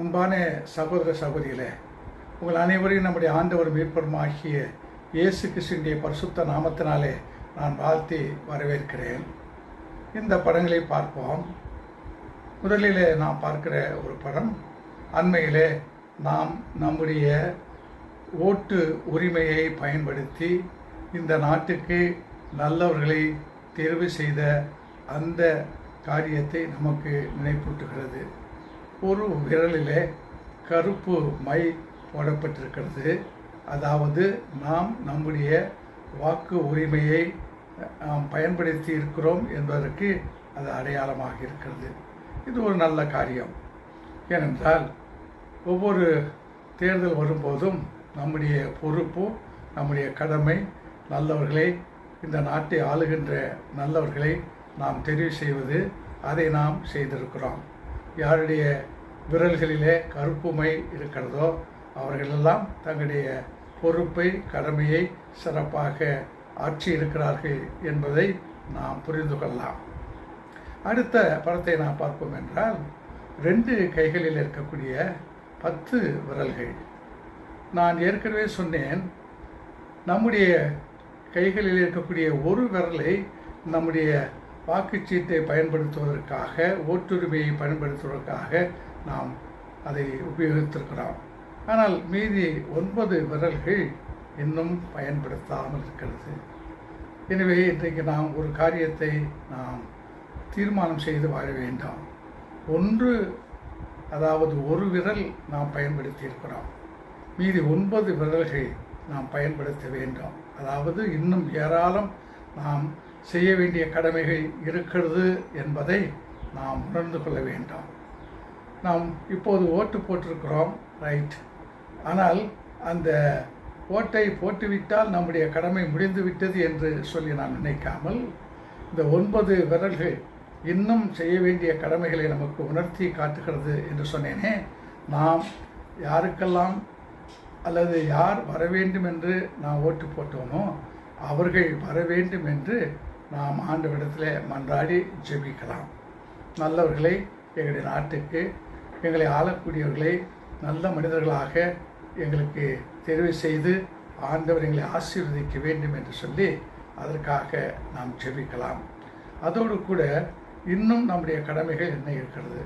அன்பான சகோதர சகோதரிகளே உங்கள் அனைவரையும் நம்முடைய ஆண்டவர் மீட்பருமாகிய இயேசு கிறிஸ்துடைய பரிசுத்த நாமத்தினாலே நான் வாழ்த்தி வரவேற்கிறேன். இந்த படங்களை பார்ப்போம். முதலிலே நாம் பார்க்கிற ஒரு படம் அண்மையிலே நாம் நம்முடைய ஓட்டு உரிமையை பயன்படுத்தி இந்த நாட்டுக்கு நல்லவர்களை தேர்வு செய்த அந்த காரியத்தை நமக்கு நினைப்பூட்டுகிறது. ஒரு விரலிலே கருப்பு மை போடப்பட்டிருக்கிறது. அதாவது நாம் நம்முடைய வாக்கு உரிமையை நாம் பயன்படுத்தி இருக்கிறோம் என்பதற்கு அது அடையாளமாக இருக்கிறது. இது ஒரு நல்ல காரியம். ஏனென்றால் ஒவ்வொரு தேர்தல் வரும்போதும் நம்முடைய பொறுப்பு நம்முடைய கடமை நல்லவர்களை இந்த நாட்டை ஆளுகின்ற நல்லவர்களை நாம் தெரிவு செய்வது அதை நாம் செய்திருக்கிறோம். யாருடைய விரல்களிலே கருப்புமை இருக்கிறதோ அவர்களெல்லாம் தங்களுடைய பொறுப்பை கடமையை சிறப்பாக ஆற்றி இருக்கிறார்கள் என்பதை நாம் புரிந்து கொள்ளலாம். அடுத்த படத்தை நாம் பார்ப்போம் என்றால் ரெண்டு கைகளில் இருக்கக்கூடிய பத்து விரல்கள். நான் ஏற்கனவே சொன்னேன் நம்முடைய கைகளில் இருக்கக்கூடிய ஒரு விரலை நம்முடைய வாக்குச்சீட்டை பயன்படுத்துவதற்காக ஓட்டுரிமையை பயன்படுத்துவதற்காக நாம் அதை உபயோகித்திருக்கிறோம். ஆனால் மீதி ஒன்பது விரல்கள் இன்னும் பயன்படுத்தாமல் இருக்கிறது. எனவே இன்றைக்கு நாம் ஒரு காரியத்தை நாம் தீர்மானம் செய்து வாழ வேண்டாம். ஒன்று அதாவது ஒரு விரல் நாம் பயன்படுத்தி இருக்கிறோம் மீதி ஒன்பது விரல்கள் நாம் பயன்படுத்த வேண்டும். அதாவது இன்னும் ஏராளம் நாம் செய்ய வேண்டிய கடமைகள் இருக்கிறது என்பதை நாம் உணர்ந்து கொள்ள வேண்டும். நாம் இப்போது ஓட்டு போட்டிருக்கிறோம் ரைட் ஆனால் அந்த ஓட்டை போட்டுவிட்டால் நம்முடைய கடமை முடிந்து விட்டது என்று சொல்லி நாம் நினைக்காமல் இந்த ஒன்பது விரல்கள் இன்னும் செய்ய வேண்டிய கடமைகளை நமக்கு உணர்த்தி காட்டுகிறது என்று சொன்னேனே நாம் யாருக்கெல்லாம் அல்லது யார் வர வேண்டும் என்று நாம் ஓட்டு போட்டோமோ அவர்கள் வர வேண்டும் என்று நாம் ஆண்டவரிடத்தில் மன்றாடி ஜெபிக்கலாம். நல்லவர்களை எங்களுடைய நாட்டுக்கு எங்களை ஆளக்கூடியவர்களை நல்ல மனிதர்களாக எங்களுக்கு தெரிவு செய்து ஆண்டவர் எங்களை ஆசீர்வதிக்க வேண்டும் என்று சொல்லி அதற்காக நாம் ஜெபிக்கலாம். அதோடு கூட இன்னும் நம்முடைய கடமைகள் என்ன இருக்கிறது?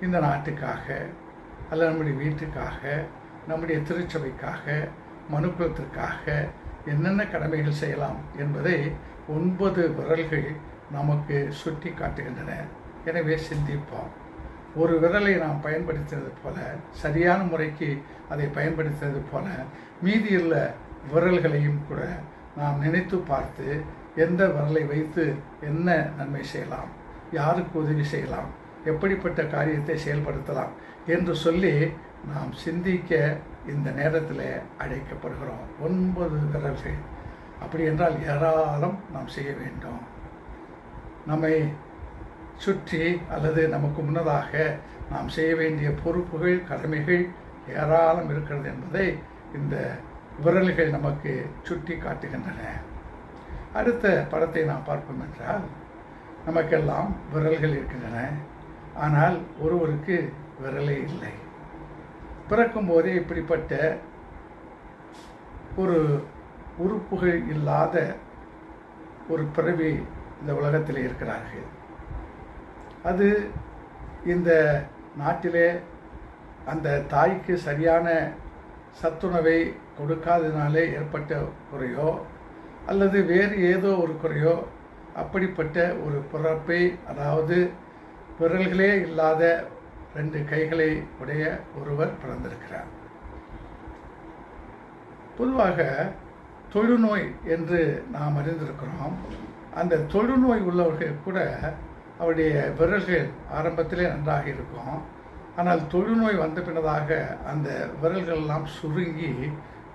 இந்த நாட்டுக்காக அல்ல நம்முடைய வீட்டுக்காக நம்முடைய திருச்சபைக்காக மனுக்குலத்திற்காக என்னென்ன கடமைகள் செய்யலாம் என்பதை ஒன்பது விரல்கள் நமக்கு சுட்டி காட்டுகின்றன. எனவே சிந்திப்போம். ஒரு விரலை நாம் பயன்படுத்தினது போல சரியான முறைக்கு அதை பயன்படுத்தினது போல மீதியுள்ள விரல்களையும் கூட நாம் நினைத்து பார்த்து எந்த விரலை வைத்து என்ன நன்மை செய்யலாம் யாருக்கு உதவி செய்யலாம் எப்படிப்பட்ட காரியத்தை செயல்படுத்தலாம் என்று சொல்லி நாம் சிந்திக்க இந்த நேரத்தில் அழைக்கப்படுகிறோம். ஒன்பது விரல்கள் அப்படி என்றால் ஏராளம் நாம் செய்ய வேண்டும். நம்மை சுற்றி அல்லது நமக்கு முன்னதாக நாம் செய்ய வேண்டிய பொறுப்புகள் கடமைகள் ஏராளம் இருக்கிறது என்பதை இந்த விரல்கள் நமக்கு சுட்டி காட்டுகின்றன. அடுத்த படத்தை நாம் பார்ப்போம் என்றால் நமக்கெல்லாம் விரல்கள் இருக்கின்றன. ஆனால் ஒருவருக்கு விரலே இல்லை. பிறக்கும் போதே இப்படிப்பட்ட ஒரு உறுப்புகள் இல்லாத ஒரு பிறவி இந்த உலகத்தில் இருக்கிறார்கள். அது இந்த நாட்டிலே அந்த தாய்க்கு சரியான சத்துணவை கொடுக்காததினாலே ஏற்பட்ட குறையோ அல்லது வேறு ஏதோ ஒரு குறையோ அப்படிப்பட்ட ஒரு பிறப்பை அதாவது விரல்களே இல்லாத ரெண்டு கைகளை உடைய ஒருவர் பிறந்திருக்கிறார். பொதுவாக தொழுநோய் என்று நாம் அறிந்திருக்கிறோம். அந்த தொழுநோய் உள்ளவர்கள் கூட அவருடைய விரல்கள் ஆரம்பத்திலே நன்றாக இருக்கும். ஆனால் தொழுநோய் வந்த பின்னதாக அந்த விரல்கள் எல்லாம் சுருங்கி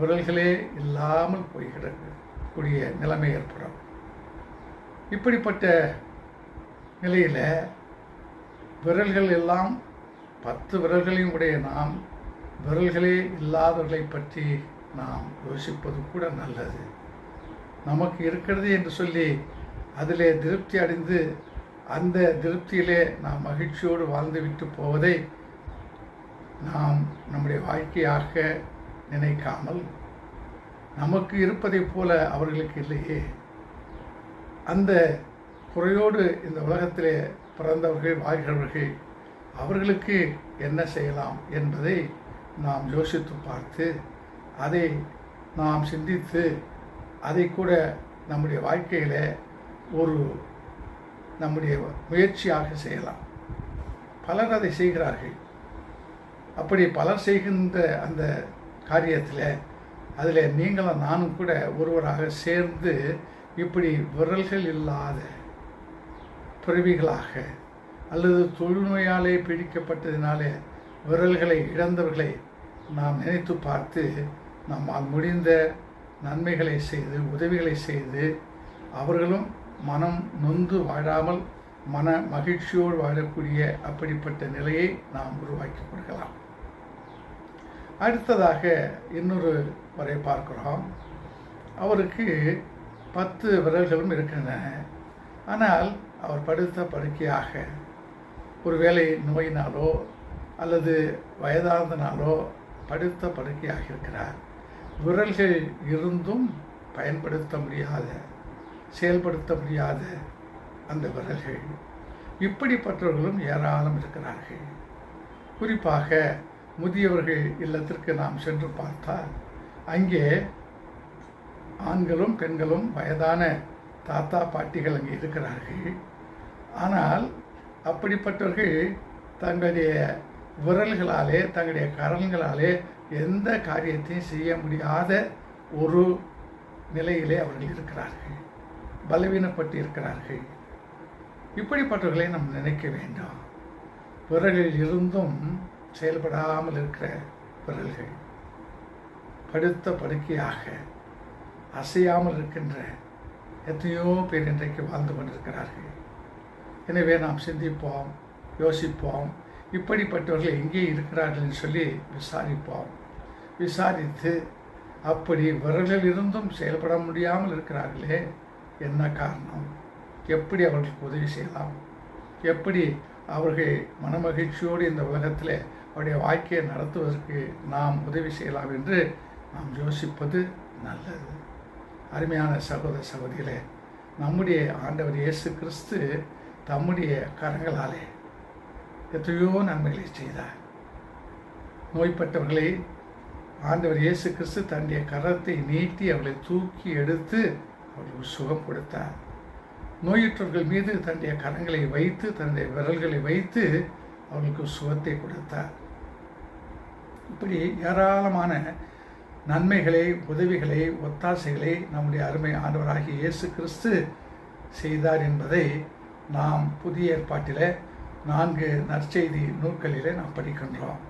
விரல்களே இல்லாமல் போய்கிடக்கூடிய நிலைமை ஏற்படும். இப்படிப்பட்ட நிலையில் விரல்கள் எல்லாம் பத்து விரல்களையும் உடைய நாம் விரல்களே இல்லாதவர்களை பற்றி நாம் யோசிப்பது கூட நல்லது. நமக்கு இருக்கிறது என்று சொல்லி அதிலே திருப்தி அடைந்து அந்த திருப்தியிலே நாம் மகிழ்ச்சியோடு வாழ்ந்துவிட்டு போவதை நாம் நம்முடைய வாழ்க்கையாக நினைக்காமல் நமக்கு இருப்பதைப் போல அவர்களுக்கு இல்லையே. அந்த குறையோடு இந்த உலகத்திலே பிறந்தவர்கள் வாழ்கிறவர்கள் அவர்களுக்கு என்ன செய்யலாம் என்பதை நாம் யோசித்து பார்த்து அதை நாம் சிந்தித்து அதை கூட நம்முடைய வாழ்க்கையில் ஒரு நம்முடைய முயற்சியாக செய்யலாம். பலர் அதை செய்கிறார்கள். அப்படி பலர் செய்கின்ற அந்த காரியத்தில் அதில் நீங்களும் நானும் கூட ஒருவராக சேர்ந்து இப்படி விரல்கள் இல்லாத பிறவிகளாக அல்லது தொழுமையாலே பிடிக்கப்பட்டதினாலே விரல்களை இழந்தவர்களை நாம் நினைத்து பார்த்து நம்மால் முடிந்த நன்மைகளை செய்து உதவிகளை செய்து அவர்களும் மனம் நொந்து வாழாமல் மன மகிழ்ச்சியோடு வாழக்கூடிய அப்படிப்பட்ட நிலையை நாம் உருவாக்கி கொடுக்கலாம் அடுத்ததாக இன்னொரு வரை பார்க்கிறோம். அவருக்கு பத்து விரல்களும் இருக்கின்றன. ஆனால் அவர் படுத்த படுக்கையாக ஒருவேளை நோயினாலோ அல்லது வயதானதனாலோ படுத்த படுக்கையாக இருக்கிறார் விரல்கள் இருந்தும் பயன்படுத்த முடியாத செயல்படுத்த முடியாத அந்த விரல்கள் இப்படிப்பட்டவர்களும் ஏராளம் இருக்கிறார்கள். குறிப்பாக முதியவர்கள் இல்லத்திற்கு நாம் சென்று பார்த்தால் அங்கே ஆண்களும் பெண்களும் வயதான தாத்தா பாட்டிகள் அங்கே இருக்கிறார்கள். ஆனால் அப்படிப்பட்டவர்கள் தங்களுடைய விரல்களாலே தங்களுடைய கரல்களாலே எந்த காரியத்தையும் செய்ய முடியாத ஒரு நிலையிலே அவர்கள் இருக்கிறார்கள். பலவீனப்பட்டு இருக்கிறார்கள் இப்படிப்பட்டவர்களை நாம் நினைக்க வேண்டாம். விரலில் இருந்தும் செயல்படாமல் இருக்கிற விரல்கள் படுத்த படுக்கையாக அசையாமல் இருக்கின்ற எத்தனையோ பேர் இன்றைக்கு வாழ்ந்து கொண்டிருக்கிறார்கள். எனவே நாம் சிந்திப்போம் யோசிப்போம். இப்படிப்பட்டவர்கள் எங்கே இருக்கிறார்கள் சொல்லி விசாரிப்போம். விசாரித்து அப்படி விரலில் இருந்தும் செயல்பட முடியாமல் இருக்கிறார்களே என்ன காரணம்? எப்படி அவர்களுக்கு உதவி செய்யலாம்? எப்படி அவர்கள் மனமகிழ்ச்சியோடு இந்த உலகத்தில் அவருடைய வாழ்க்கையை நடத்துவதற்கு நாம் உதவி செய்யலாம் என்று நாம் யோசிப்பது நல்லது. அருமையான சகோதர சகோதரிகளே நம்முடைய ஆண்டவர் இயேசு கிறிஸ்து தம்முடைய கரங்களாலே எத்தனையோ நன்மைகளை செய்தார். நோய்பட்டவர்களை ஆண்டவர் இயேசு கிறிஸ்து தன்னுடைய கரத்தை நீட்டி அவளை தூக்கி எடுத்து அவர்களுக்கு சுகம் கொடுத்தார். நோயுற்றவர்கள் மீது தன்னுடைய கரங்களை வைத்து தன்னுடைய விரல்களை வைத்து அவர்களுக்கு சுகத்தை கொடுத்தார். இப்படி ஏராளமான நன்மைகளை உதவிகளை ஒத்தாசைகளை நம்முடைய அருமை ஆண்டவராகிய இயேசு கிறிஸ்து செய்தார் என்பதை நாம் புதிய ஏற்பாட்டில் நான்கு நற்செய்தி நூல்களிலே நாம் படிக்கின்றோம்.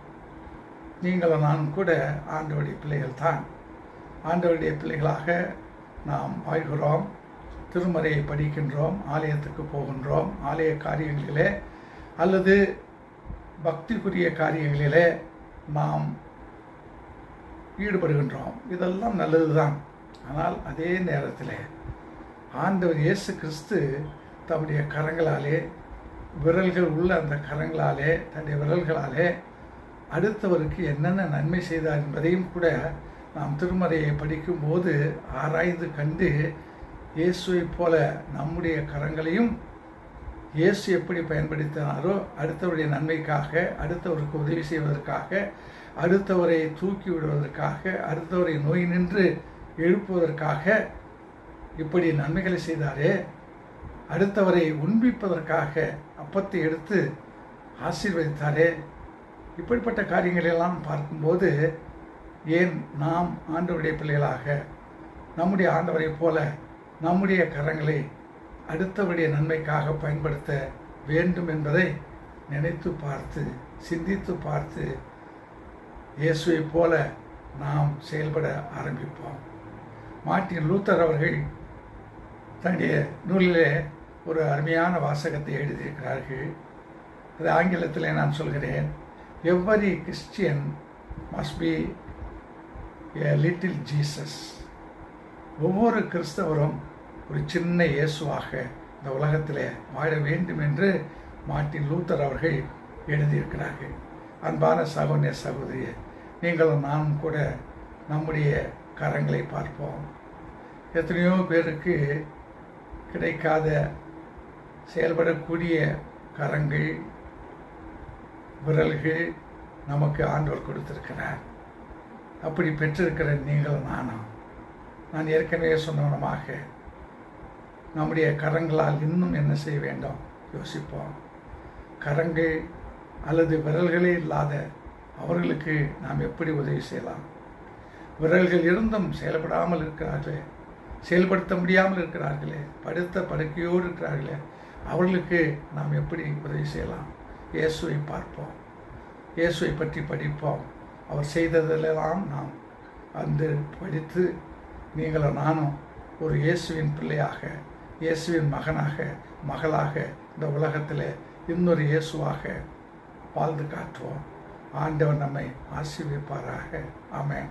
நீங்களும் நானும் கூட ஆண்டவருடைய பிள்ளைகள் தான் ஆண்டவருடைய பிள்ளைகளாக நாம் வாழ்கிறோம். திருமறையை படிக்கின்றோம் ஆலயத்துக்கு போகின்றோம். ஆலய காரியங்களிலே அல்லது பக்திக்குரிய காரியங்களிலே நாம் ஈடுபடுகின்றோம். இதெல்லாம் நல்லது தான் ஆனால் அதே நேரத்தில் ஆண்டவர் இயேசு கிறிஸ்து தம்முடைய கரங்களாலே விரல்கள் உள்ள அந்த கரங்களாலே தன்னுடைய விரல்களாலே அடுத்தவருக்கு என்னென்ன நன்மை செய்தார் என்பதையும் கூட நாம் திருமறையை படிக்கும்போது ஆராய்ந்து கண்டு இயேசுவைப் போல நம்முடைய கரங்களையும் இயேசு எப்படி பயன்படுத்தினாரோ அடுத்தவருடைய நன்மைக்காக அடுத்தவருக்கு உதவி செய்வதற்காக அடுத்தவரை தூக்கி விடுவதற்காக அடுத்தவரை நோய் நின்று எழுப்புவதற்காக இப்படி நன்மைகளை செய்தாரே. அடுத்தவரை உண்பிப்பதற்காக அப்பத்தை எடுத்து ஆசீர்வதித்தாரே. இப்படிப்பட்ட காரியங்களெல்லாம் பார்க்கும்போது ஏன் நாம் ஆண்டவருடைய பிள்ளைகளாக நம்முடைய ஆண்டவரைப் போல நம்முடைய கரங்களை அடுத்தவருடைய நன்மைக்காக பயன்படுத்த வேண்டும் என்பதை நினைத்து பார்த்து சிந்தித்து பார்த்து இயேசுவைப் போல நாம் செயல்பட ஆரம்பிப்போம். மார்ட்டின் லூத்தர் அவர்கள் தன்னுடைய நூலிலே ஒரு அருமையான வாசகத்தை எழுதியிருக்கிறார்கள். அது ஆங்கிலத்தில் நான் சொல்கிறேன். Every Christian must be a little Jesus ஒவ்வொரு கிறிஸ்தவரும் ஒரு சின்ன இயேசுவாக இந்த உலகத்தில் வாழ வேண்டும் என்று மார்ட்டின் லூத்தர் அவர்கள் எழுதியிருக்கிறார்கள். அன்பான சகோதர சகோதரிய நீங்களும் நானும் கூட நம்முடைய கரங்களை பார்ப்போம். எத்தனையோ பேருக்கு கிடைக்காத செயல்படக்கூடிய கரங்கள் விரல்கள் நமக்கு ஆண்டவர் கொடுத்திருக்கிறார் அப்படி பெற்றிருக்கிற நீங்கள் நானும். நான் ஏற்கனவே சொன்னவனமாக நம்முடைய கரங்களால் இன்னும் என்ன செய்ய வேண்டும்? யோசிப்போம். கரங்கள் அல்லது விரல்களே இல்லாத அவர்களுக்கு நாம் எப்படி உதவி செய்யலாம்? விரல்கள் இருந்தும் செயல்படாமல் இருக்கிறார்களே செயல்படுத்த முடியாமல் இருக்கிறார்களே படுத்த படுக்கையோடு இருக்கிறார்களே அவர்களுக்கு நாம் எப்படி உதவி செய்யலாம்? இயேசுவை பார்ப்போம். இயேசுவை பற்றி படிப்போம். அவர் செய்ததிலெல்லாம் நாம் வந்து படித்து நீங்களும் நானும் ஒரு இயேசுவின் பிள்ளையாக இயேசுவின் மகனாக மகளாக இந்த உலகத்தில் இன்னொரு இயேசுவாக வாழ்ந்து காட்டுவோம். ஆண்டவர் நம்மை ஆசீர்விப்பாராக. ஆமேன்.